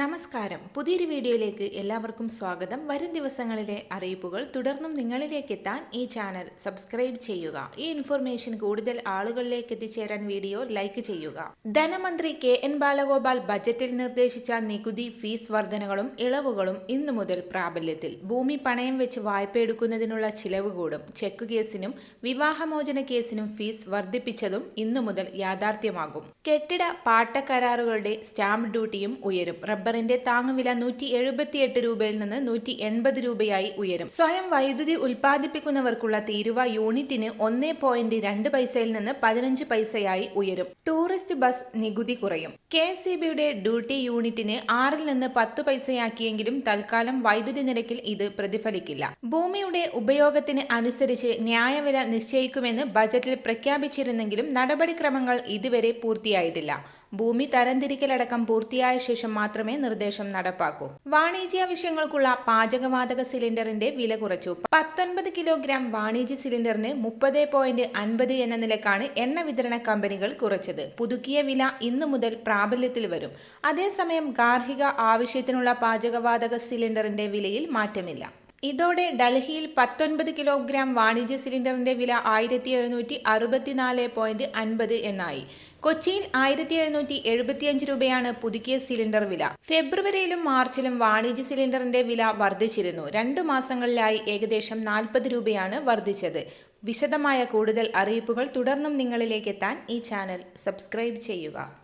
നമസ്കാരം. പുതിയൊരു വീഡിയോയിലേക്ക് എല്ലാവർക്കും സ്വാഗതം. വരും ദിവസങ്ങളിലെ അറിയിപ്പുകൾ തുടർന്നും നിങ്ങളിലേക്ക് എത്താൻ ഈ ചാനൽ സബ്സ്ക്രൈബ് ചെയ്യുക. ഈ ഇൻഫർമേഷൻ കൂടുതൽ ആളുകളിലേക്ക് എത്തിച്ചേരാൻ വീഡിയോ ലൈക്ക് ചെയ്യുക. ധനമന്ത്രി കെ എൻ ബാലഗോപാൽ ബജറ്റിൽ നിർദ്ദേശിച്ച നികുതി ഫീസ് വർധനകളും ഇളവുകളും ഇന്നു മുതൽ പ്രാബല്യത്തിൽ. ഭൂമി പണയം വെച്ച് വായ്പ എടുക്കുന്നതിനുള്ള ചിലവ് കൂടും. ചെക്ക് കേസിനും വിവാഹമോചന കേസിനും ഫീസ് വർദ്ധിപ്പിച്ചതും ഇന്നു മുതൽ യാഥാർത്ഥ്യമാകും. കെട്ടിട പാട്ടക്കരാറുകളുടെ സ്റ്റാമ്പ് ഡ്യൂട്ടിയും ഉയരും. റബ്ബറിന്റെ താങ്ങുവില നൂറ്റി എഴുപത്തിയെട്ട് രൂപയിൽ നിന്ന് നൂറ്റി എൺപത് രൂപയായി ഉയരും. സ്വയം വൈദ്യുതി ഉൽപ്പാദിപ്പിക്കുന്നവർക്കുള്ള തീരുവ യൂണിറ്റിന് ഒന്നേ പോയിന്റ് രണ്ട് പൈസയിൽ നിന്ന് പതിനഞ്ച് പൈസയായി ഉയരും. ടൂറിസ്റ്റ് ബസ് നികുതി കുറയും. കെ ഇ ബിയുടെ ഡ്യൂട്ടി യൂണിറ്റിന് ആറിൽ നിന്ന് പത്ത് പൈസയാക്കിയെങ്കിലും തൽക്കാലം വൈദ്യുതി നിരക്കിൽ ഇത് പ്രതിഫലിക്കില്ല. ഭൂമിയുടെ ഉപയോഗത്തിന് അനുസരിച്ച് ന്യായവില നിശ്ചയിക്കുമെന്ന് ബജറ്റിൽ പ്രഖ്യാപിച്ചിരുന്നെങ്കിലും നടപടിക്രമങ്ങൾ ഇതുവരെ പൂർത്തിയായിട്ടില്ല. ഭൂമി തരംതിരിക്കലടക്കം പൂർത്തിയായ ശേഷം മാത്രമേ നിർദ്ദേശം നടപ്പാക്കൂ. വാണിജ്യ വിഷയങ്ങൾക്കുള്ള പാചകവാതക സിലിണ്ടറിന്റെ വില കുറച്ചു. പത്തൊൻപത് കിലോഗ്രാം വാണിജ്യ സിലിണ്ടറിന് മുപ്പത് പോയിന്റ് അൻപത് എന്ന നിലക്കാണ് എണ്ണ വിതരണ കമ്പനികൾ കുറച്ചത്. പുതുക്കിയ വില ഇന്നു മുതൽ പ്രാബല്യത്തിൽ വരും. അതേസമയം ഗാർഹിക ആവശ്യത്തിനുള്ള പാചകവാതക സിലിണ്ടറിന്റെ വിലയിൽ മാറ്റമില്ല. ഇതോടെ ഡൽഹിയിൽ പത്തൊൻപത് കിലോഗ്രാം വാണിജ്യ സിലിണ്ടറിന്റെ വില ആയിരത്തി എഴുന്നൂറ്റി അറുപത്തിനാല് പോയിന്റ് അൻപത് എന്നായി. കൊച്ചിയിൽ ആയിരത്തി എഴുന്നൂറ്റി എഴുപത്തിയഞ്ച് രൂപയാണ് പുതുക്കിയ സിലിണ്ടർ വില. ഫെബ്രുവരിയിലും മാർച്ചിലും വാണിജ്യ സിലിണ്ടറിന്റെ വില വർദ്ധിച്ചിരുന്നു. രണ്ടു മാസങ്ങളിലായി ഏകദേശം നാൽപ്പത് രൂപയാണ് വർദ്ധിച്ചത്. വിശദമായ കൂടുതൽ അറിയിപ്പുകൾ തുടർന്നും നിങ്ങളിലേക്ക് എത്താൻ ഈ ചാനൽ സബ്സ്ക്രൈബ് ചെയ്യുക.